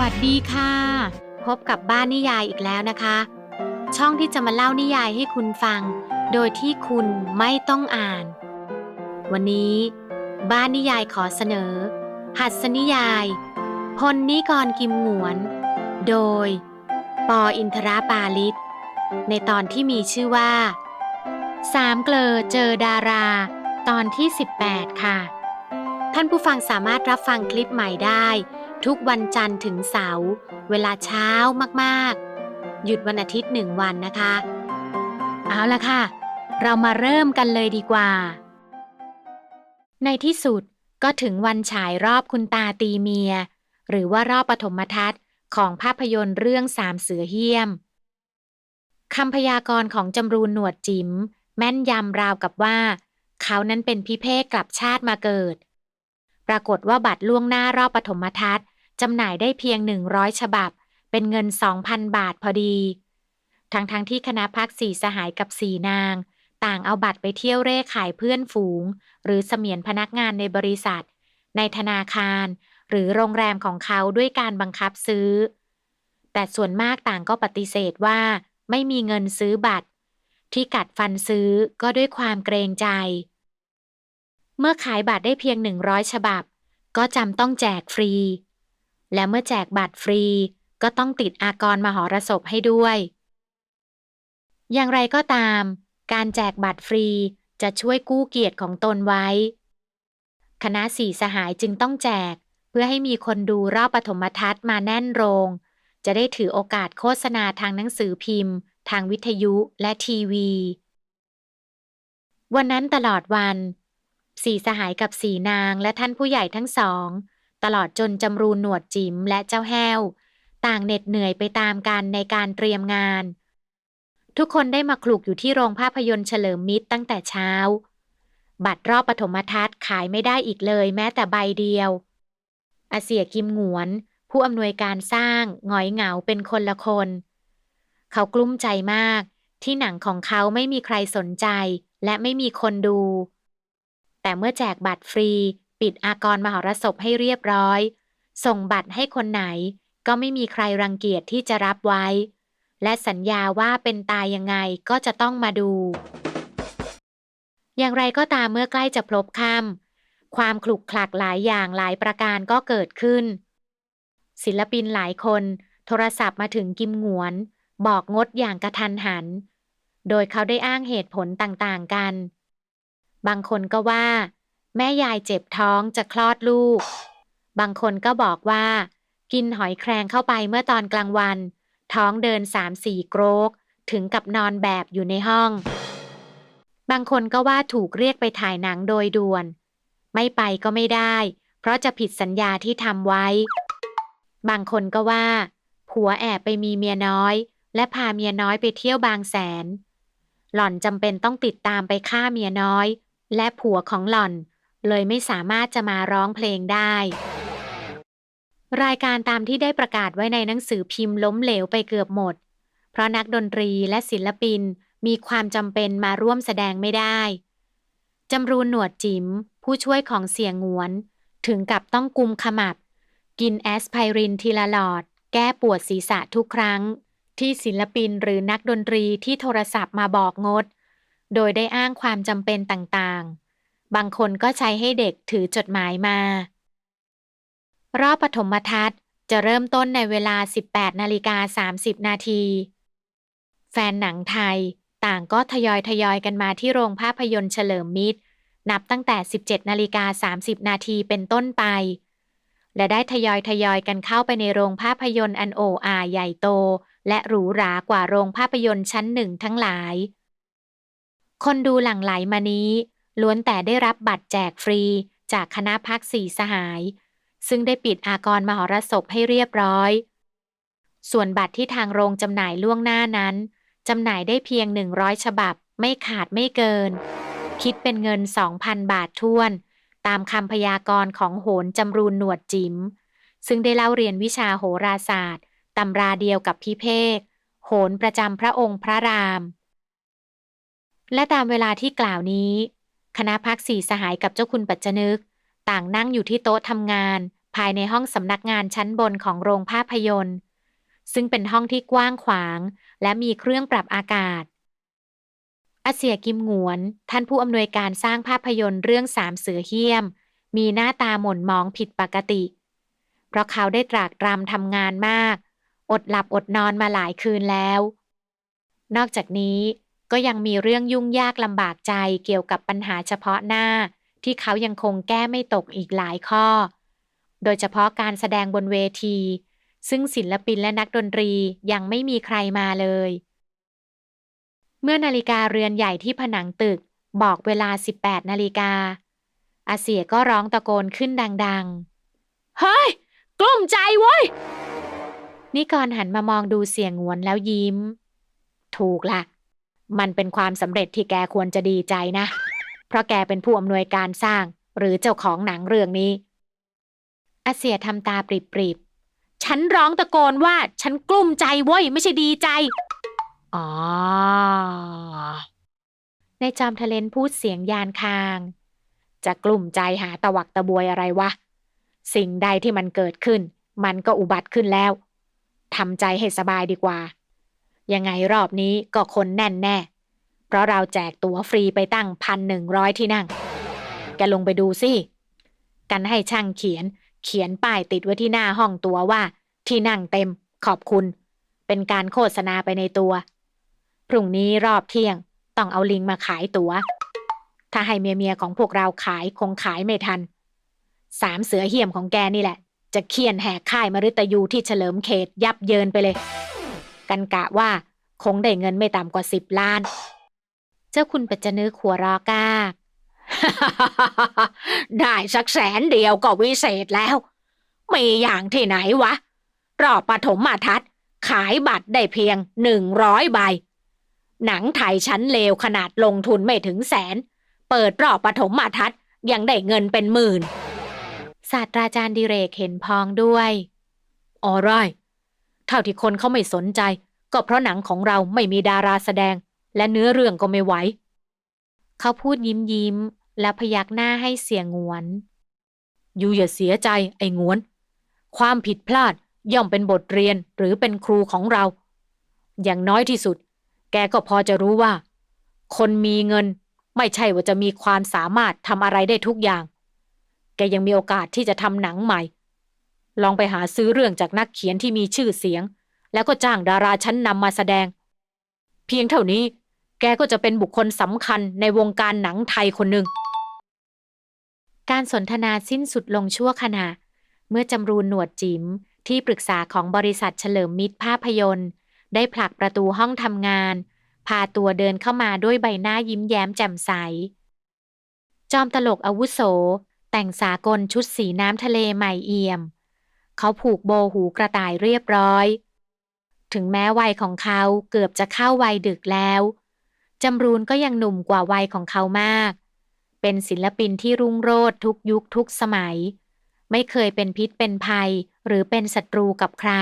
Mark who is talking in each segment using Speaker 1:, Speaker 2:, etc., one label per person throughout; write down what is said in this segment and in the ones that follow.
Speaker 1: วัสดีค่ะ พบกับบ้านนิยายอีกแล้วนะคะ ช่องที่จะมาเล่านิยายให้คุณฟัง โดยที่คุณไม่ต้องอ่าน วันนี้ บ้านนิยายขอเสนอ หัสนิยาย พลนิกรกิมหงวน โดย ปออินทราปาลิศในตอนที่มีชื่อว่า สามเกลอเจอดารา ตอนที่ 18 ค่ะ ท่านผู้ฟังสามารถรับฟังคลิปใหม่ได้ ทุกวันจันทร์ถึงเสาร์เวลาเช้ามากๆ หยุดวันอาทิตย์หนึ่งวันนะคะ เอาละค่ะ เรามาเริ่มกันเลยดีกว่า ในที่สุดก็ถึงวันฉายรอบคุณตาตีเมีย หรือว่ารอบปฐมทัศน์ของภาพยนตร์เรื่องสามเสือเฮี้ยมคำพยากรณ์ของจำรูนหนวดจิ๋มแม่นยำราวกับว่า เขานั้นเป็นพิเภกกลับชาติมาเกิด ปรากฏว่าบัตรล่วงหน้ารอบปฐมทัศน์ จำหน่ายได้เพียง 100 ฉบับ เป็นเงิน 2,000 บาทพอดี ทั้งๆทที่คณะพักสี่สหายกับสี่นาง ต่างเอาบัตรไปเที่ยวเร่ขายเพื่อนฝูง หรือเสมียนพนักงานในบริษัท ในธนาคาร หรือโรงแรมของเขาด้วยการบังคับซื้อ แต่ส่วนมากต่างก็ปฏิเสธว่า ไม่มีเงินซื้อบัตร ที่กัดฟันซื้อก็ด้วยความเกรงใจ เมื่อขายบัตรได้เพียง100ฉบับ ก็จำต้องแจกฟรี และเมื่อแจกบัตรฟรี ก็ต้องติดอากรมหรสพให้ด้วย อย่างไรก็ตาม การแจกบัตรฟรีจะช่วยกู้เกียรติของตนไว้ คณะสี่สหายจึงต้องแจก เพื่อให้มีคนดูรอบปฐมทัศน์มาแน่นโรง จะได้ถือโอกาสโฆษณาทางหนังสือพิมพ์ ทางวิทยุและทีวี วันนั้นตลอดวันสี่สหายกับสี่นางและท่านผู้ใหญ่ทั้งสอง ตลอดจนจำรูนหนวดจิ๋มและเจ้าแห้ว ต่างเหน็ดเหนื่อยไปตามกันในการเตรียมงาน ทุกคนได้มาคลุกอยู่ที่โรงภาพยนตร์เฉลิมมิตรตั้งแต่เช้า บัตรรอบปฐมทัศน์ขายไม่ได้อีกเลยแม้แต่ใบเดียว อาเสียกิมหงวน ผู้อำนวยการสร้างหงอยเหงาเป็นคนละคน เขากลุ้มใจมากที่หนังของเขาไม่มีใครสนใจและไม่มีคนดู แต่เมื่อแจกบัตรฟรี ปิดอากรมหรสพให้เรียบร้อย ส่งบัตรให้คนไหน ก็ไม่มีใครรังเกียจที่จะรับไว้ และสัญญาว่าเป็นตายยังไงก็จะต้องมาดู อย่างไรก็ตามเมื่อใกล้จะพลบค่ำความคลุกคลักหลายอย่างหลายประการก็เกิดขึ้น ศิลปินหลายคน โทรศัพท์มาถึงกิมหงวน บอกงดอย่างกระทันหัน โดยเขาได้อ้างเหตุผลต่างๆกัน บางคนก็ว่า แม่ยายเจ็บท้องจะคลอดลูก บางคนก็บอกว่า กินหอยแครงเข้าไปเมื่อตอนกลางวัน ท้องเดินสามสี่โกรก ถึงกับนอนแบบอยู่ในห้อง บางคนก็ว่าถูกเรียกไปถ่ายหนังโดยด่วน ไม่ไปก็ไม่ได้ เพราะจะผิดสัญญาที่ทำไว้ บางคนก็ว่า ผัวแอบไปมีเมียน้อย และพาเมียน้อยไปเที่ยวบางแสน หล่อนจำเป็นต้องติดตามไปฆ่าเมียน้อยและผัวของหล่อน เลยไม่สามารถจะมาร้องเพลงได้ รายการตามที่ได้ประกาศไว้ในหนังสือพิมพ์ล้มเหลวไปเกือบหมด เพราะนักดนตรีและศิลปินมีความจำเป็นมาร่วมแสดงไม่ได้จำรูนหนวดจิมผู้ช่วยของเสียงหวน ถึงกับต้องกุมขมับ กินแอสไพรินทีละหลอด แก้ปวดศีรษะทุกครั้ง ที่ศิลปินหรือนักดนตรีที่โทรศัพท์มาบอกงด โดยได้อ้างความจำเป็นต่างๆ บางคนก็ใช้ให้เด็กถือจดหมายมา รอบปฐมทัศน์จะเริ่มต้นในเวลา 18นาฬิกา30 นาที แฟนหนังไทยต่างก็ทยอยทยอยกันมาที่โรงภาพยนตร์เฉลิมมิตร นับตั้งแต่ 17นาฬิกา30 นาทีเป็นต้นไป และได้ทยอยทยอยกันเข้าไปในโรงภาพยนตร์อันโออาใหญ่โต และหรูหรากว่าโรงภาพยนตร์ชั้นหนึ่งทั้งหลาย คนดูหลั่งไหลมานี้ ล้วนแต่ได้รับบัตรแจกฟรีจากคณะพักสี่สหาย ซึ่งได้ปิดอากรมหรสพให้เรียบร้อย ส่วนบัตรที่ทางโรงจำหน่ายล่วงหน้านั้นจำหน่ายได้เพียง 100 ฉบับ ไม่ขาดไม่เกิน คิดเป็นเงิน 2,000 บาทท้วน ตามคำพยากรณ์ของโหนจำรูนหนวดจิ๋มซึ่งได้เล่าเรียนวิชาโหราศาสตร์ตำราเดียวกับพิเภกโหนประจำพระองค์พระราม และตามเวลาที่กล่าวนี้ คณะพักสี่สหายกับเจ้าคุณปัจจนึก ต่างนั่งอยู่ที่โต๊ะทำงาน ภายในห้องสำนักงานชั้นบนของโรงภาพยนตร์ ซึ่งเป็นห้องที่กว้างขวาง และมีเครื่องปรับอากาศ อาเซียกิมหงวน ท่านผู้อำนวยการสร้างภาพยนตร์เรื่องสามเสือเหี้ยม มีหน้าตาหม่นมองผิดปกติ เพราะเขาได้ตรากตรำทำงานมาก อดหลับอดนอนมาหลายคืนแล้ว นอกจากนี้ ก็ยังมีเรื่องยุ่งยากลำบากใจเกี่ยวกับปัญหาเฉพาะหน้า ที่เขายังคงแก้ไม่ตกอีกหลายข้อ โดยเฉพาะการแสดงบนเวที ซึ่งศิลปินและนักดนตรียังไม่มีใครมาเลย เมื่อนาฬิกาเรือนใหญ่ที่ผนังตึกบอกเวลา 18 นาฬิกา อาเสียก็ร้องตะโกนขึ้นดังๆ เฮ้ย กลุ้มใจเว้ยนิกรหันมามองดูเสียงหวนแล้วยิ้ม ถูกละ มันเป็นความสำเร็จที่แกควรจะดีใจนะ เพราะแกเป็นผู้อำนวยการสร้างหรือเจ้าของหนังเรื่องนี้อาเสียทำตาปริบๆ ฉันร้องตะโกนว่าฉันกลุ้มใจเว้ย ไม่ใช่ดีใจ อ๋อ ในจอมทะเลนพูดเสียงยานคาง จะกลุ่มใจหาตะวักตะบวยอะไรวะ สิ่งใดที่มันเกิดขึ้น มันก็อุบัติขึ้นแล้วทำใจให้สบายดีกว่า ยังไงรอบนี้ก็คนแน่นแน่ เพราะเราแจกตั๋วฟรีไปตั้งพันหนึ่งร้อยที่นั่ง แกลงไปดูสิ กันให้ช่างเขียน เขียนป้ายติดไว้ที่หน้าห้องตัวว่า ที่นั่งเต็ม ขอบคุณ เป็นการโฆษณาไปในตัว พรุ่งนี้รอบเที่ยง ต้องเอาลิงมาขายตัว๋ว ถ้าให้เมียเมียของพวกเราขายคงขายไม่ทัน สามเสือเหี้ยมของแกนี่แหละ จะเคี่ยนแหกค่ายมฤตยูที่เฉลิมเขตยับเยินไปเลย กันกะว่า คงได้เงินไม่ต่ำกว่าสิบล้าน เจ้าคุณปัจจนึกหัวรอกากได้สักแสนเดียวก็วิเศษแล้ว มีอย่างที่ไหนวะ รอบปฐมมาทัศขายบัตรได้เพียงหนึ่งร้อยใบ หนังไทยชั้นเลวขนาดลงทุนไม่ถึงแสน เปิดรอบปฐมมาทัศยังได้เงินเป็นหมื่น ศาสตราจารย์ดิเรกเห็นพ้องด้วยออไรเท่าที่คนเขาไม่สนใจ ก็เพราะหนังของเราไม่มีดาราแสดง และเนื้อเรื่องก็ไม่ไหว เขาพูดยิ้มยิ้ม และพยักหน้าให้เสียงงวน อยู่อย่าเสียใจไอ้งวน ความผิดพลาดย่อมเป็นบทเรียนหรือเป็นครูของเรา อย่างน้อยที่สุด แกก็พอจะรู้ว่า คนมีเงินไม่ใช่ว่าจะมีความสามารถทำอะไรได้ทุกอย่าง แกยังมีโอกาสที่จะทำหนังใหม่ ลองไปหาซื้อเรื่องจากนักเขียนที่มีชื่อเสียง แล้วก็จ้างดาราชั้นนำมาแสดง เพียงเท่านี้ แกก็จะเป็นบุคคลสำคัญในวงการหนังไทยคนหนึ่ง การสนทนาสิ้นสุดลงชั่วขณะ เมื่อจำรูนหนวดจิ๋มที่ปรึกษาของบริษัทเฉลิมมิตรภาพยนตร์ ได้ผลักประตูห้องทำงาน พาตัวเดินเข้ามาด้วยใบหน้ายิ้มแย้มแจ่มใส จอมตลกอาวุโส แต่งสากลชุดสีน้ำทะเลใหม่เอี่ยม เขาผูกโบหูกระต่ายเรียบร้อย ถึงแม้วัยของเขาเกือบจะเข้าวัยดึกแล้ว จำรูนก็ยังหนุ่มกว่าวัยของเขามาก เป็นศิลปินที่รุ่งโรจน์ทุกยุคทุกสมัย ไม่เคยเป็นพิษเป็นภัย หรือเป็นศัตรูกับใคร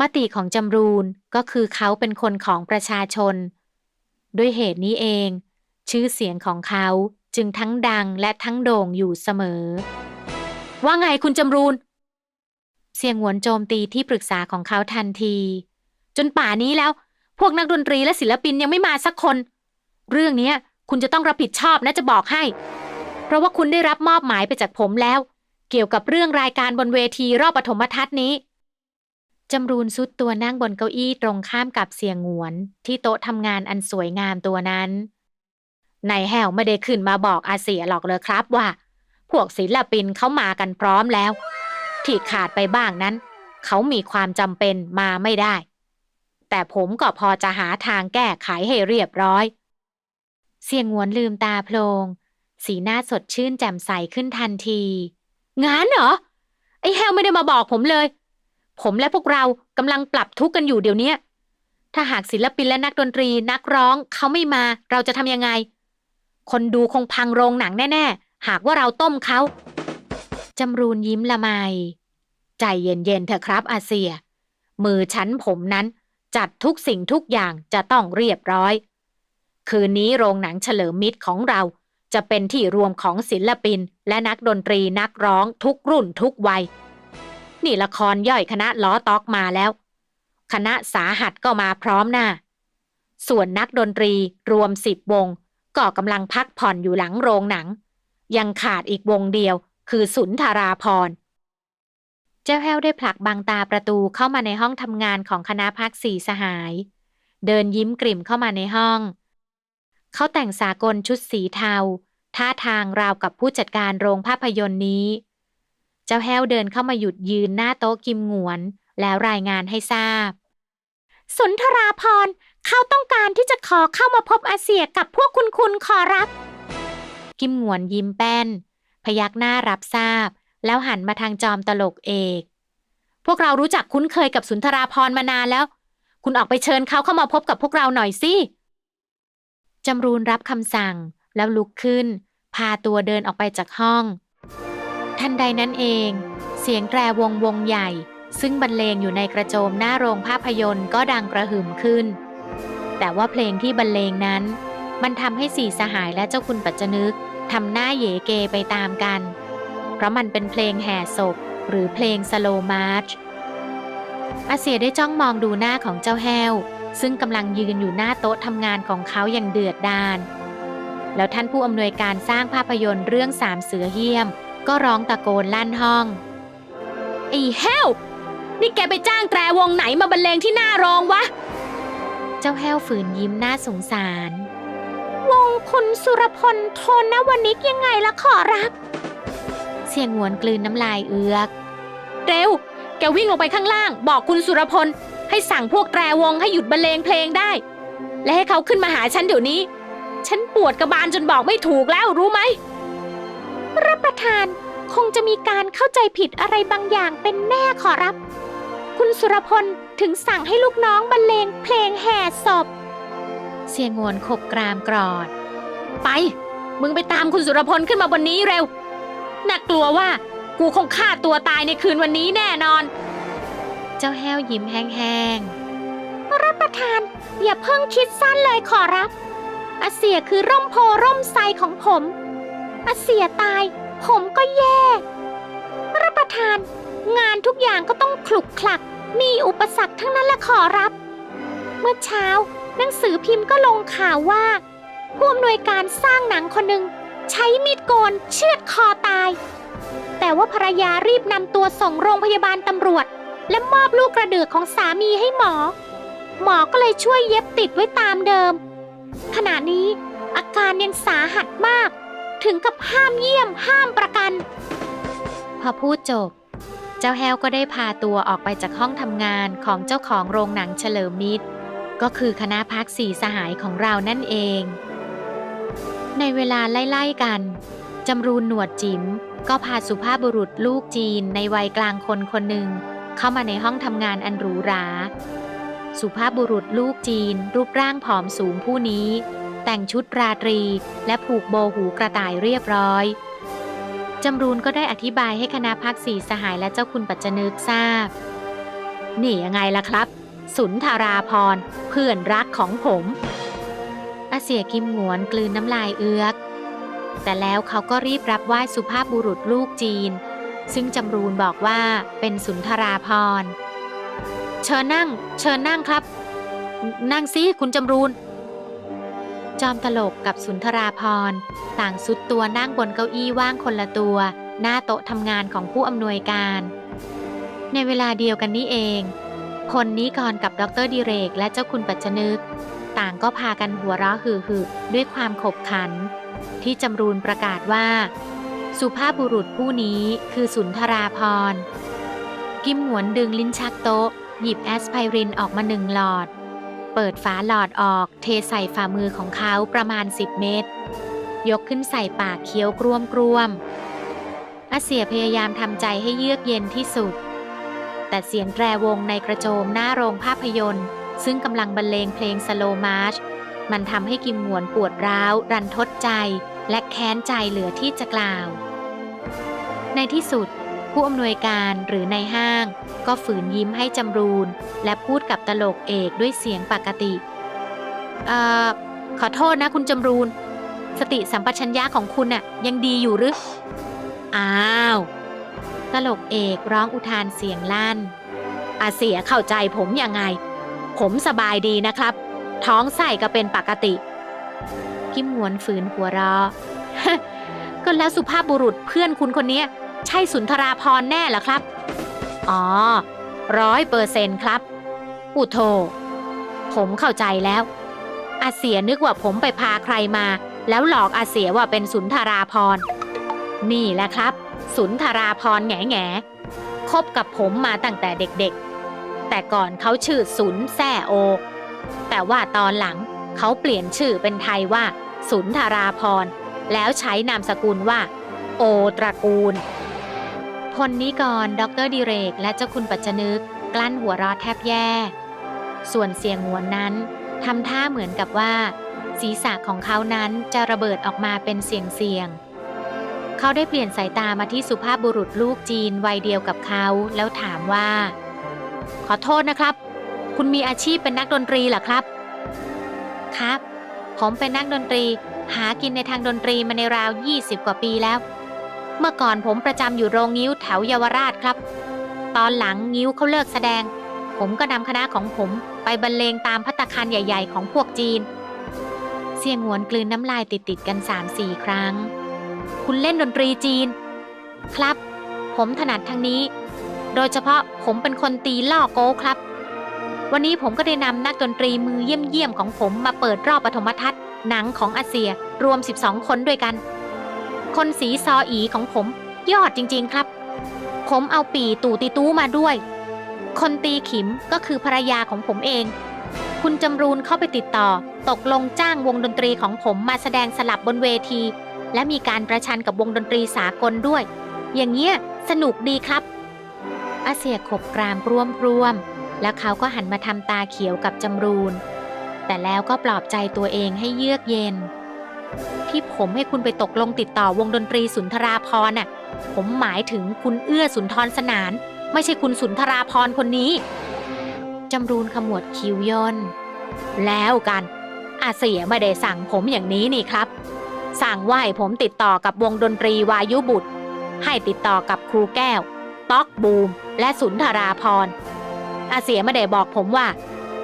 Speaker 1: มติของจำรูนก็คือเขาเป็นคนของประชาชน ด้วยเหตุนี้เอง ชื่อเสียงของเขาจึงทั้งดังและทั้งโด่งอยู่เสมอ ว่าไงคุณจำรูน สียงหวนโจมตีที่ปรึกษาของเขาทันที จนป่านี้แล้ว พวกนักดนตรีและศิลปินยังไม่มาสักคน เรื่องนี้คุณจะต้องรับผิดชอบนะจะบอกให้ เพราะว่าคุณได้รับมอบหมายไปจากผมแล้ว เกี่ยวกับเรื่องรายการบนเวทีรอบปฐมทัศน์นี้จำรูนซุดตัวนั่งบนเก้าอี้ตรงข้ามกับเสียงหวน ที่โต๊ะทำงานอันสวยงามตัวนั้นนายแฮวไม่ได้ขึ้นมาบอกอาเสียหรอกเลยครับว่า พวกศิลปินเขามากันพร้อมแล้ว ที่ขาดไปบ้างนั้น เขามีความจำเป็นมาไม่ได้ แต่ผมก็พอจะหาทางแก้ไขให้เรียบร้อย เสียงหวนลืมตาโพลง สีหน้าสดชื่นแจ่มใสขึ้นทันที งานเหรอ ไอ้แฮวไม่ได้มาบอกผมเลย ผมและพวกเรากำลังปรับทุกข์กันอยู่เดี๋ยวนี้ถ้าหากศิลปินและนักดนตรีนักร้องเขาไม่มาเราจะทำยังไง คนดูคงพังโรงหนังแน่ ๆ หากว่าเราต้มเขา จำรูนยิ้มละไม ใจเย็นๆเถอะครับอาเซีย มือฉันผมนั้นจัดทุกสิ่งทุกอย่างจะต้องเรียบร้อย คืนนี้โรงหนังเฉลิมมิตรของเราจะเป็นที่รวมของศิลปิน และนักดนตรีนักร้องทุกรุ่นทุกวัย นี่ละครย่อยคณะล้อตอกมาแล้ว คณะสาหัสก็มาพร้อมหน้า ส่วนนักดนตรีรวมสิบวงก็กำลังพักผ่อนอยู่หลังโรงหนัง ยังขาดอีกวงเดียว คือสุนทาราพร เจ้าแห้วได้ผลักบังตาประตูเข้ามาในห้องทำงานของคณะพักสี่สหาย เดินยิ้มกลิ่มเข้ามาในห้อง เขาแต่งสากลชุดสีเทา ท่าทางราวกับผู้จัดการโรงภาพยนตร์นี้ เจ้าแห้วเดินเข้ามาหยุดยืนหน้าโต๊ะกิมหงวนแล้วรายงานให้ทราบ สุนทราพรเขาต้องการที่จะขอเข้ามาพบอาเซียกับพวกคุณคุณขอรับ กิมหงวนยิ้มแป้น พยักหน้ารับทราบ แล้วหันมาทางจอมตลกเอก พวกเรารู้จักคุ้นเคยกับสุนทราพรมานานแล้ว คุณออกไปเชิญเขาเข้ามาพบกับพวกเราหน่อยสิจำรูนรับคำสั่งแล้วลุกขึ้น พาตัวเดินออกไปจากห้อง ทันใดนั้นเอง เสียงแตรวงวงใหญ่ ซึ่งบรรเลงอยู่ในกระโจมหน้าโรงภาพยนตร์ก็ดังกระหึ่มขึ้น แต่ว่าเพลงที่บรรเลงนั้น มันทำให้สี่สหายและเจ้าคุณปัจจนึก ทำหน้าเยเกไปตามกัน เพราะมันเป็นเพลงแห่ศพ หรือเพลงสโลมาร์ชอาเซียได้จ้องมองดูหน้าของเจ้าแห้ว ซึ่งกำลังยืนอยู่หน้าโต๊ะทำงานของเขาอย่างเดือดดาลแล้วท่านผู้อำนวยการสร้างภาพยนตร์เรื่องสามเสือเหี้ยม ก็ร้องตะโกนลั่นห้องไอ้แห้ว นี่แกไปจ้างแตรวงไหนมาบรรเลงที่หน้าโรงวะ เจ้าแห้วฝืนยิ้มหน่าสงสาร วงคุณสุรพลโทนนะวันนี้ยังไงละขอรับ เสียงหวนกลืนน้ำลายเอือก เร็ว แกวิ่งลงไปข้างล่าง บอกคุณสุรพล ให้สั่งพวกแตรวงให้หยุดบรรเลงเพลงได้ และให้เขาขึ้นมาหาฉันเดี๋ยวนี้ ฉันปวดกระบาลจนบอกไม่ถูกแล้วรู้ไหม รับประทานคงจะมีการเข้าใจผิดอะไรบางอย่างเป็นแน่ขอรับ คุณสุรพลถึงสั่งให้ลูกน้องบรรเลงเพลงแห่ศพ เสียงงวนขบกรามกรอด ไป มึงไปตามคุณสุรพลขึ้นมาบนนี้เร็ว น่ากลัวว่ากูคงฆ่าตัวตายในคืนวันนี้แน่นอน เจ้าแห้วยิ้มแห้งๆ รับประทาน อย่าเพิ่งคิดสั้นเลยขอรับ อาเสียคือร่มโพร่มไทรของผม อาเสียตาย ผมก็แย่ รับประทาน งานทุกอย่างก็ต้องขลุกขลัก มีอุปสรรคทั้งนั้นแหละขอรับ เมื่อเช้า หนังสือพิมพ์ก็ลงข่าวว่า ผู้อำนวยการสร้างหนังคนหนึ่งใช้มีดโกนเชือดคอตาย แต่ว่าภรรยารีบนำตัวส่งโรงพยาบาลตำรวจ และมอบลูกกระเดือกของสามีให้หมอ หมอก็เลยช่วยเย็บติดไว้ตามเดิม ขณะนี้อาการยังสาหัสมาก ถึงกับห้ามเยี่ยมห้ามประกัน พอพูดจบ เจ้าแฮวก็ได้พาตัวออกไปจากห้องทำงานของเจ้าของโรงหนังเฉลิมมิตร ก็คือคณะพักสี่สหายของเรานั่นเอง ในเวลาไล่ๆกันจำรูนหนวดจิ๋มก็พาสุภาพบุรุษลูกจีนในวัยกลางคนคนหนึ่ง เข้ามาในห้องทำงานอันหรูหรา สุภาพบุรุษลูกจีน รูปร่างผอมสูงผู้นี้ แต่งชุดราตรีและผูกโบหูกระต่ายเรียบร้อยจำรูนก็ได้อธิบายให้คณะพักสี่สหายและเจ้าคุณปัจจนึกทราบ นี่ยังไงล่ะครับ สุนทาราพรเพื่อนรักของผมอาเสียกิมหงวนกลืนน้ำลายเอือก แต่แล้วเขาก็รีบรับไหว้สุภาพบุรุษลูกจีน ซึ่งจำรูนบอกว่าเป็นสุนทราพรเชิญนั่ง เชิญนั่งครับ นั่งสิคุณจำรูน จอมตลกกับสุนทราพรต่างสุดตัวนั่งบนเก้าอี้ว่างคนละตัว หน้าโต๊ะทำงานของผู้อำนวยการ ในเวลาเดียวกันนี้เอง พลนิกรกับดรดิเรกและเจ้าคุณปัจจนึก ต่างก็พากันหัวเราะฮือฮึด้วยความขบขัน ที่จำรูนประกาศว่า สุภาพบุรุษผู้นี้คือสุนทราพรกิมหวนดึงลิ้นชักโต๊ะ หยิบแอสไพรินออกมาหนึ่งหลอด เปิดฝาหลอดออกเทใส่ฝ่ามือของเขาประมาณ 10 เม็ดยกขึ้นใส่ปากเคี้ยวกรวมกรวมอาเสียพยายามทำใจให้เยือกเย็นที่สุด แต่เสียงแตรวงในกระโจมหน้าโรงภาพยนตร์ ซึ่งกำลังบรรเลงเพลงสโลมาร์ชมันทำให้กิมหวนปวดร้าว รันทดใจ และแค้นใจเหลือที่จะกล่าว ในที่สุด ผู้อำนวยการหรือในห้าง ก็ฝืนยิ้มให้จำรูน และพูดกับตลกเอกด้วยเสียงปกติ เอ่อ ขอโทษนะคุณจำรูน สติสัมปชัญญะของคุณน่ะยังดีอยู่หรือ อ้าว ตลกเอกร้องอุทานเสียงลั่น อาเสียเข้าใจผมยังไง ผมสบายดีนะครับ ท้องไส้ก็เป็นปกติ กิมหวนฝืนหัวเราะก็แล้วสุภาพบุรุษเพื่อนคุณคนนี้ใช่สุนทราพรแน่หรอครับ อ๋อร้อยเปอร์เซนครับ อุโทผมเข้าใจแล้ว อาเสียนึกว่าผมไปพาใครมา แล้วหลอกอาเสียว่าเป็นสุนทราพร นี่แหละครับ สุนทราพรแง่แง่คบกับผมมาตั้งแต่เด็กๆ แต่ก่อนเขาชื่อสุนแซ่โอ แต่ว่าตอนหลังเขาเปลี่ยนชื่อเป็นไทยว่า สุนทราพร แล้วใช้นามสกุลว่า โอตระกูล พลนิกรดรดิเรก และเจ้าคุณปัจจนึก กลั้นหัวเราะแทบแย่ ส่วนเสียงหวนนั้นทำท่าเหมือนกับว่า ศีรษะของเขานั้นจะระเบิดออกมาเป็นเสียงเสียง เขาได้เปลี่ยนสายตามาที่สุภาพบุรุษลูกจีนวัยเดียวกับเขา แล้วถามว่า ขอโทษนะครับ คุณมีอาชีพเป็นนักดนตรีเหรอครับ ครับ ผมเป็นนักดนตรี หากินในทางดนตรีมาในราว 20 กว่าปีแล้ว เมื่อก่อนผมประจำอยู่โรงงิ้วแถวเยาวราชครับ ตอนหลังงิ้วเขาเลิกแสดง ผมก็นำคณะของผมไปบรรเลงตามพัตคารใหญ่ ๆ ของพวกจีน เสียงหวนกลืนน้ำลายติดๆกัน3-4ครั้ง คุณเล่นดนตรีจีน ครับ ผมถนัดทางนี้ โดยเฉพาะผมเป็นคนตีล่อโก้ครับ วันนี้ผมก็ได้นำนักดนตรีมือเยี่ยมๆของผมมาเปิดรอบปฐมทัศน์หนังของอาเซียรวม 12 คนด้วยกัน คนสีซออีของผม ยอดจริงๆครับ ผมเอาปีตู่ติตู้มาด้วย คนตีขิมก็คือภรรยาของผมเอง คุณจำรูนเข้าไปติดต่อ ตกลงจ้างวงดนตรีของผมมาแสดงสลับบนเวที และมีการประชันกับวงดนตรีสากลด้วย อย่างเงี้ยสนุกดีครับอาเซียขบกรามร่วมร่วมๆแล้วเขาก็หันมาทำตาเขียวกับจำรูน แต่แล้วก็ปลอบใจตัวเองให้เยือกเย็น ที่ผมให้คุณไปตกลงติดต่อวงดนตรีสุนทราพรน่ะ ผมหมายถึงคุณเอื้อสุนทรสนาน ไม่ใช่คุณสุนทราพรคนนี้จำรูนขมวดคิ้วย่นแล้วกันอาเสียไม่ได้สั่งผมอย่างนี้นี่ครับ สั่งว่าให้ผมติดต่อกับวงดนตรีวายุบุตร ให้ติดต่อกับครูแก้ว ต๊อกบูม และสุนทราพรอาเสียไม่ได้บอกผมว่า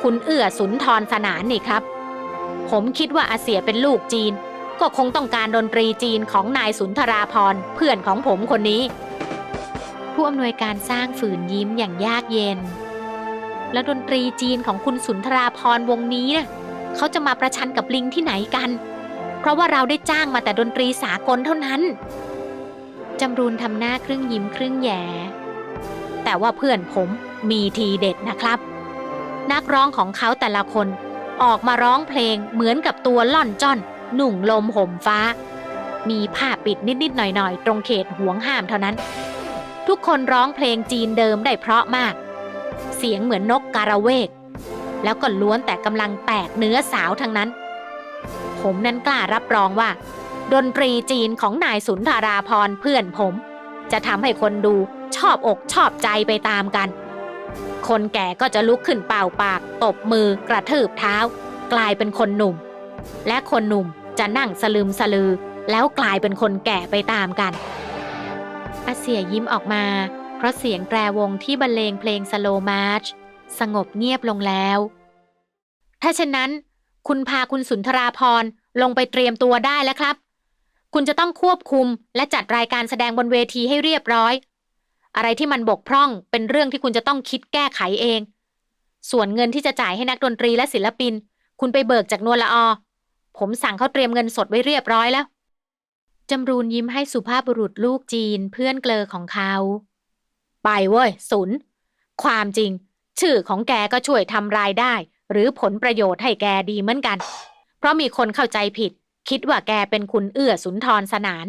Speaker 1: คุณเอื้อสุนทรสนานนี่ครับ ผมคิดว่าอาเสียเป็นลูกจีน ก็คงต้องการดนตรีจีนของนายสุนทราพรเพื่อนของผมคนนี้ ผู้อำนวยการสร้างฝืนยิ้มอย่างยากเย็น แล้วดนตรีจีนของคุณสุนทราพรวงนี้นะเขาจะมาประชันกับลิงที่ไหนกัน ราะว่าเราได้จ้างมาแต่ดนตรีสากลเท่านั้น จำรูนทำหน้าครึ่งยิ้มครึ่งแย่แต่ว่าเพื่อนผมมีทีเด็ดนะครับ นักร้องของเขาแต่ละคนออกมาร้องเพลงเหมือนกับตัวล่อนจ้อน หนุ่งลมห่มฟ้า มีผ้าปิดนิดๆหน่อยๆ ตรงเขตห่วงห้ามเท่านั้น ทุกคนร้องเพลงจีนเดิมได้เพราะมาก เสียงเหมือนนกการะเวก แล้วก็ล้วนแต่กำลังแตกเนื้อสาวทั้งนั้น ผมนั้นกล้ารับรองว่า ดนตรีจีนของนายสุนทราพรเพื่อนผม จะทำให้คนดูชอบอกชอบใจไปตามกัน คนแก่ก็จะลุกขึ้นเป่าปาก ตบมือกระทืบเท้า กลายเป็นคนหนุ่ม และคนหนุ่มจะนั่งสลืมสลือ แล้วกลายเป็นคนแก่ไปตามกันอาเสียยิ้มออกมา เพราะเสียงแตรวงที่บรรเลงเพลงสโลมาร์ชสงบเงียบลงแล้ว ถ้าเช่นนั้น คุณพาคุณสุนทราพรลงไปเตรียมตัวได้แล้วครับ คุณจะต้องควบคุมและจัดรายการแสดงบนเวทีให้เรียบร้อย อะไรที่มันบกพร่องเป็นเรื่องที่คุณจะต้องคิดแก้ไขเอง ส่วนเงินที่จะจ่ายให้นักดนตรีและศิลปิน คุณไปเบิกจากนวลละอผมสั่งเขาเตรียมเงินสดไว้เรียบร้อยแล้วจำรูนยิ้มให้สุภาพบุรุษลูกจีนเพื่อนเกลอของเขา ไปเว้ย สุน ความจริง ชื่อของแกก็ช่วยทำรายได้ หรือผลประโยชน์ให้แกดีเหมือนกัน เพราะมีคนเข้าใจผิด คิดว่าแกเป็นคุณเอื้อสุนทรสนาน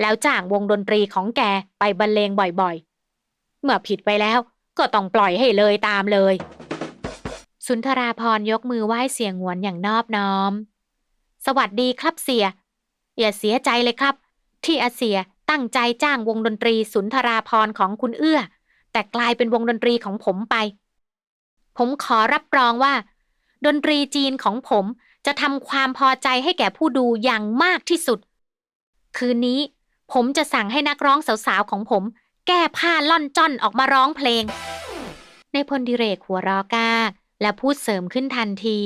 Speaker 1: แล้วจ้างวงดนตรีของแกไปบรรเลงบ่อยๆ เมื่อผิดไปแล้วก็ต้องปล่อยให้เลยตามเลย สุนทราพรยกมือไหว้เสียงหวนอย่างนอบน้อม สวัสดีครับเสีย อย่าเสียใจเลยครับ ที่อาเสียตั้งใจจ้างวงดนตรีสุนทราพรของคุณเอื้อ แต่กลายเป็นวงดนตรีของผมไป ผมขอรับรองว่า ดนตรีจีนของผมจะทำความพอใจให้แก่ผู้ดูอย่างมากที่สุด คืนนี้ผมจะสั่งให้นักร้องสาวๆของผม แก้ผ้าล่อนจ้อนออกมาร้องเพลง ในพลดิเรกหัวรอกาและพูดเสริมขึ้นทันที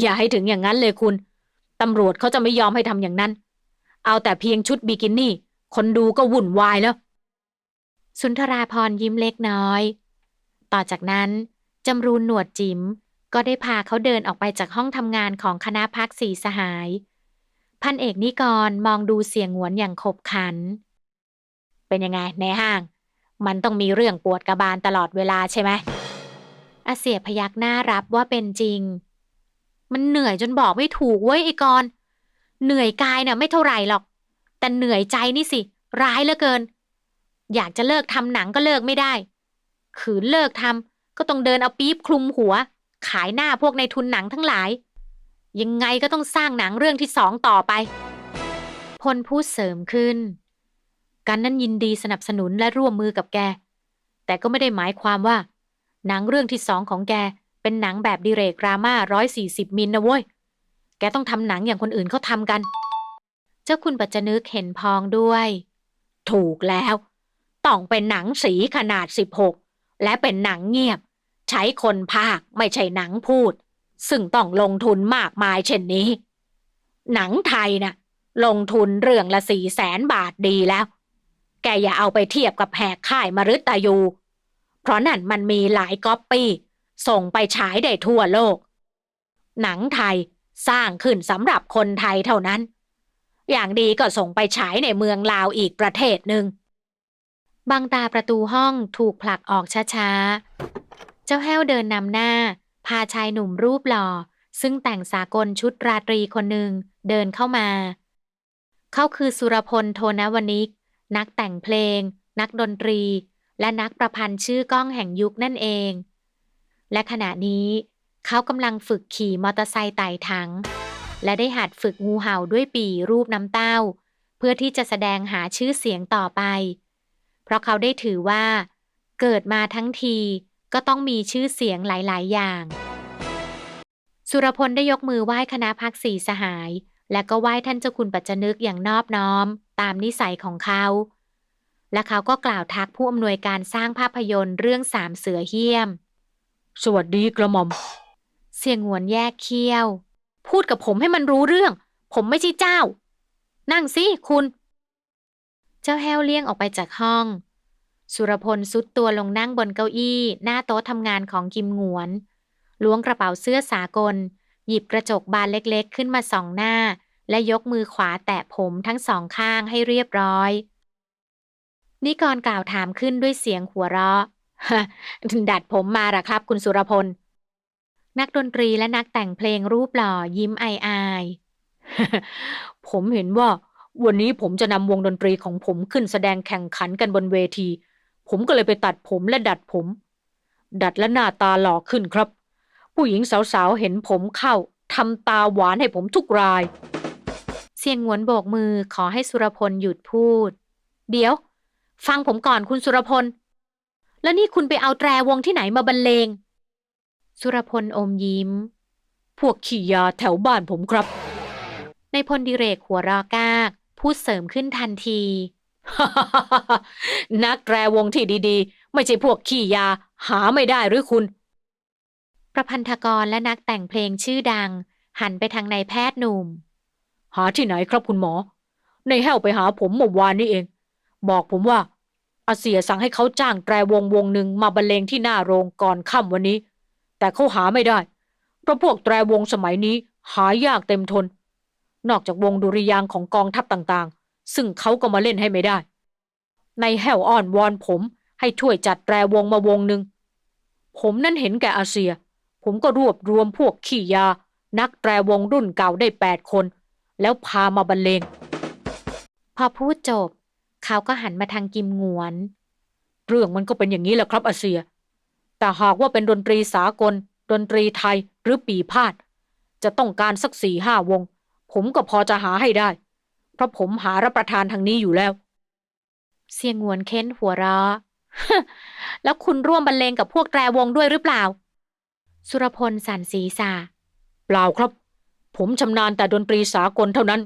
Speaker 1: อย่าให้ถึงอย่างนั้นเลยคุณ ตำรวจเขาจะไม่ยอมให้ทำอย่างนั้น เอาแต่เพียงชุดบิกินี่ คนดูก็วุ่นวายแล้ว สุนทราพรยิ้มเล็กน้อย ต่อจากนั้นจำรูนหนวดจิ๋ม ก็ได้พาเขาเดินออกไปจากห้องทำงานของคณะพักสีสหาย พันเอกนิกรมองดูเสียงหวนอย่างขบขัน เป็นยังไงในห้าง มันต้องมีเรื่องปวดกระบาลตลอดเวลาใช่ไหมอาเสียพยักหน้ารับว่าเป็นจริง มันเหนื่อยจนบอกไม่ถูกเว้ยไอ้กรเหนื่อยกายน่ะไม่เท่าไหร่หรอก แต่เหนื่อยใจนี่สิ ร้ายเหลือเกิน อยากจะเลิกทำหนังก็เลิกไม่ได้ ขืนเลิกทำก็ต้องเดินเอาปี๊บคลุมหัว ขายหน้าพวกในทุนหนังทั้งหลาย ยังไงก็ต้องสร้างหนังเรื่องที่สองต่อไป พลพูดเสริมขึ้น กันนั้นยินดีสนับสนุนและร่วมมือกับแก แต่ก็ไม่ได้หมายความว่า หนังเรื่องที่สองของแก เป็นหนังแบบดิเรกราม่าร้อยสี่สิบมิลนะเว้ย แกต้องทำหนังอย่างคนอื่นเขาทำกัน เจ้าคุณปัจจนึกเห็นพองด้วย ถูกแล้ว ต้องเป็นหนังสีขนาดสิบหกและเป็นหนังเงียบ ใช้คนภาคไม่ใช่หนังพูด ซึ่งต้องลงทุนมากมายเช่นนี้ หนังไทยน่ะ ลงทุนเรื่องละสี่แสนบาทดีแล้ว แกอย่าเอาไปเทียบกับแหกค่ายมฤตยู เพราะนั่นมันมีหลายก๊อปปี้ ส่งไปฉายได้ทั่วโลก หนังไทยสร้างขึ้นสำหรับคนไทยเท่านั้น อย่างดีก็ส่งไปฉายในเมืองลาวอีกประเทศหนึ่งบางตาประตูห้องถูกผลักออกช้าๆ จ้าแห้วเดินนำหน้า พาชายหนุ่มรูปหล่อ ซึ่งแต่งสากลชุดราตรีคนหนึ่งเดินเข้ามา เขาคือสุรพลโทนวนิก นักแต่งเพลง นักดนตรี และนักประพันธ์ชื่อก้องแห่งยุคนั่นเอง และขณะนี้ เขากำลังฝึกขี่มอเตอร์ไซค์ไต่ถัง และได้หัดฝึกงูเห่าด้วยปีรูปน้ำเต้า เพื่อที่จะแสดงหาชื่อเสียงต่อไป เพราะเขาได้ถือว่า เกิดมาทั้งที ก็ต้องมีชื่อเสียงหลาย ๆ อย่าง สุรพลได้ยกมือไหว้คณะพักสีสหาย และก็ไหว้ท่านเจ้าคุณปัจจนึกอย่างนอบน้อม ตามนิสัยของเขา และเขาก็กล่าวทักผู้อำนวยการสร้างภาพยนตร์เรื่องสามเสือเหี้ยม
Speaker 2: สวัสดีกระหม่อม
Speaker 1: เสียงหวนแยกเคี้ยว พูดกับผมให้มันรู้เรื่อง ผมไม่ใช่เจ้า นั่งสิคุณ เจ้าแห้วเลี่ยงออกไปจากห้อง สุรพลซุดตัวลงนั่งบนเก้าอี้ หน้าโต๊ะทำงานของกิมหงวน ล้วงกระเป๋าเสื้อสากล หยิบกระจกบานเล็กๆ ขึ้นมาส่องหน้า และยกมือขวาแตะผมทั้งสองข้างให้เรียบร้อย นิกรกล่าวถามขึ้นด้วยเสียงหัวเราะดัดผมมาหรอครับคุณสุรพล นักดนตรีและนักแต่งเพลงรูปหล่อยิ้มอายอาย
Speaker 2: ผมเห็นว่า วันนี้ผมจะนำวงดนตรีของผมขึ้นแสดงแข่งขันกันบนเวที ผมก็เลยไปตัดผมและดัดผม ดัดและหน้าตาหล่อขึ้นครับ ผู้หญิงสาวๆเห็นผมเข้าทำตาหวานให้ผมทุกราย
Speaker 1: เสียงหวนโบกมือขอให้สุรพลหยุดพูด เดี๋ยว ฟังผมก่อนคุณสุรพล แล้วนี่คุณไปเอาแตรวงที่ไหนมาบรรเลง สุรพลอมยิ้ม
Speaker 2: พวกขี่ยาแถวบ้านผมครับ
Speaker 1: ในพลดิเรกหัวเรอกาก พูดเสริมขึ้นทันที
Speaker 2: นักแตรวงที่ดีๆ ไม่ใช่พวกขี้ยา หาไม่ได้หรือคุณ
Speaker 1: ประพันธกรและนักแต่งเพลงชื่อดัง หันไปทางนายแพทย์หนุ่ม
Speaker 2: หาที่ไหนครับคุณหมอ ในแห้วไปหาผมเมื่อวานนี้เอง บอกผมว่าอาเสียสั่งให้เขาจ้างแตรวงวงหนึ่งมาบรรเลงที่หน้าโรงก่อนค่ำวันนี้ แต่เขาหาไม่ได้ เพราะพวกแตรวงสมัยนี้หายากเต็มทน นอกจากวงดุริยางค์ของกองทัพต่างๆ ซึ่งเขาก็มาเล่นให้ไม่ได้ ในแห้วอ้อนวอนผมให้ช่วยจัดแตรวงมาวงหนึ่ง ผมนั่นเห็นแก่อาเซีย ผมก็รวบรวมพวกขี่ยา นักแตรวงรุ่นเก่าได้แปดคน แล้วพามาบรรเลง
Speaker 1: พอพูดจบ เขาก็หันมาทางกิมหงวน
Speaker 2: เรื่องมันก็เป็นอย่างนี้แหละครับอาเซีย แต่หากว่าเป็นดนตรีสากล ดนตรีไทยหรือปีพาด จะต้องการสักสี่ห้าวง ผมก็พอจะหาให้ได้เพ ราะผมหารับประทานทางนี้อยู่แล้ว
Speaker 1: เสียงหงวนเค้นหัวเราะแล้วคุณร่วมบรรเลงกับพวกแตรวงด้วยหรือเปล่า สุรพลสันศีษะ
Speaker 2: เปล่าครับ ผมชำนาญแต่ดนตรีสากลเท่านั้น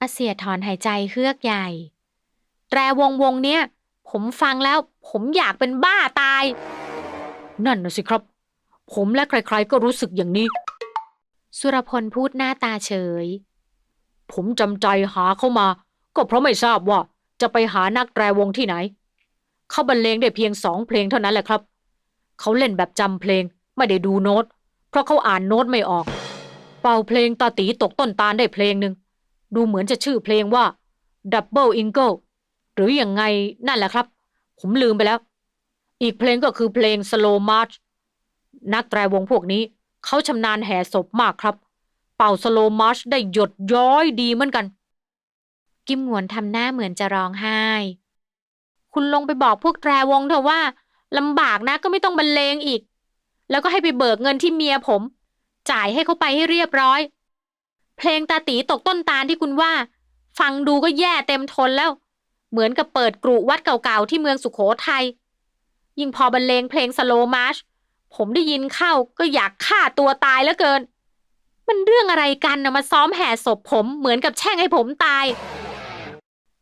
Speaker 1: อาเสียถอนหายใจเฮือกใหญ่ แตรวงวงเนี้ยผมฟังแล้วผมอยากเป็นบ้าตาย
Speaker 2: นั่นนะสิครับ ผมและใครๆก็รู้สึกอย่างนี้
Speaker 1: สุรพลพูดหน้าตาเฉย
Speaker 2: ผมจำใจหาเข้ามา ก็เพราะไม่ทราบว่าจะไปหานักแตรวงที่ไหน เขาบรรเลงได้เพียงสองเพลงเท่านั้นแหละครับ เขาเล่นแบบจำเพลงไม่ได้ดูโน้ต เพราะเขาอ่านโน้ตไม่ออก เป่าเพลงตาตีตกต้นตาลได้เพลงหนึ่งดูเหมือนจะชื่อเพลงว่า Double Eagle หรืออยังไงนั่นแหละครับ ผมลืมไปแล้ว อีกเพลงก็คือเพลง Slow March นักแตรวงพวกนี้ เขาชำนาญแห่ศพมากครับ เป่า Slow March ได้หยดย้อยดีเหมือนกัน
Speaker 1: กิมหวนทำหน้าเหมือนจะร้องไห้ คุณลงไปบอกพวกแตรวงเถอะว่าลำบากนะก็ไม่ต้องบรรเลงอีก แล้วก็ให้ไปเบิกเงินที่เมียผม จ่ายให้เขาไปให้เรียบร้อย เพลงตาตีตกต้นตาลที่คุณว่า ฟังดูก็แย่เต็มทนแล้ว เหมือนกับเปิดกรุวัดเก่าๆที่เมืองสุขโขทัยยิ่งพอบรรเลงเพลงสโลมาร์ชผมได้ยินเข้าก็อยากฆ่าตัวตายแล้วเกิน มันเรื่องอะไรกันนะมาซ้อมแห่ศพผมเหมือนกับแช่งให้ผมตาย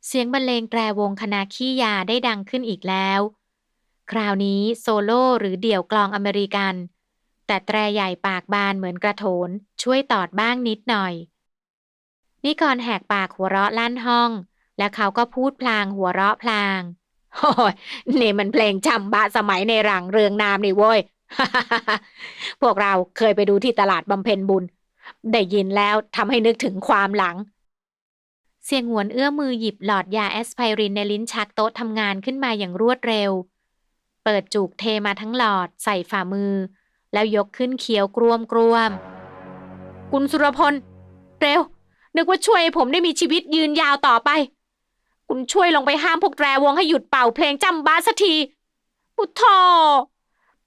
Speaker 1: เสียงบรรเลงแตรวงคณะขี้ยาได้ดังขึ้นอีกแล้ว คราวนี้โซโล่หรือเดี่ยวกลองอเมริกัน แต่แตรใหญ่ปากบานเหมือนกระโถน ช่วยตอดบ้างนิดหน่อย นิกรแหกปากหัวเราะลั่นห้อง และเขาก็พูดพลางหัวเราะพลาง
Speaker 2: โอ้ยนี่มันเพลงจำบะสมัยในหลังเรืองนามนี่โว้ย พวกเราเคยไปดูที่ตลาดบำเพ็ญบุญ ได้ยินแล้วทำให้นึกถึงความหลัง
Speaker 1: เสียงหวนเอื้อมือหยิบหลอดยาแอสไพรินในลิ้นชักโต๊ะทำงานขึ้นมาอย่างรวดเร็ว เปิดจูกเทมาทั้งหลอดใส่ฝ่ามือ แล้วยกขึ้นเคี้ยวกรวมกรวมๆคุณสุรพล เร็ว นึกว่าช่วยผมได้มีชีวิตยืนยาวต่อไป คุณช่วยลงไปห้ามพวกแตรวงให้หยุดเป่าเพลงจำบาสักทีปุถอ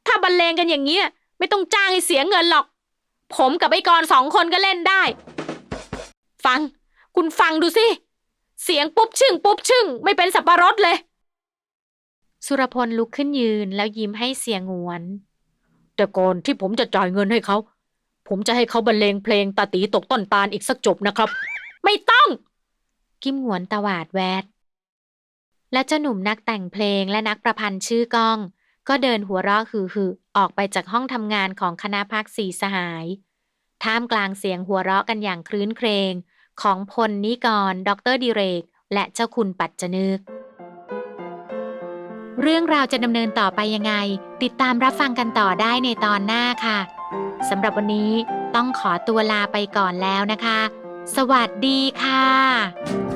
Speaker 1: ถ้าบรรเลงกันอย่างเงี้ยไม่ต้องจ้างให้เสียเงินหรอก ผมกับไอ้กรณ์สองคนก็เล่นได้ ฟัง คุณฟังดูสิ เสียงปุ๊บชึ่งปุ๊บชึ่ง ไม่เป็นสับปะรดเลย สุรพลลุกขึ้นยืนแล้วยิ้มให้เสียงหวน
Speaker 2: แต่ก่อนที่ผมจะจ่ายเงินให้เขา ผมจะให้เขาบรรเลงเพลงตาตีตกต้นตาลอีกสักจบนะครับ
Speaker 1: ไม่ต้อง กิมหวนตวาดแวดและเจ้าหนุ่มนักแต่งเพลงและนักประพันธ์ชื่อก้อง ก็เดินหัวเราะฮือๆออกไปจากห้องทำงานของคณะพักสีสหาย ท่ามกลางเสียงหัวเราะกันอย่างครื้นเครง ของพลนิกร ดรดิเรก และเจ้าคุณปัจจนึก เรื่องราวจะดำเนินต่อไปยังไง ติดตามรับฟังกันต่อได้ในตอนหน้าค่ะสำหรับวันนี้ต้องขอตัวลาไปก่อนแล้วนะคะ สวัสดีค่ะ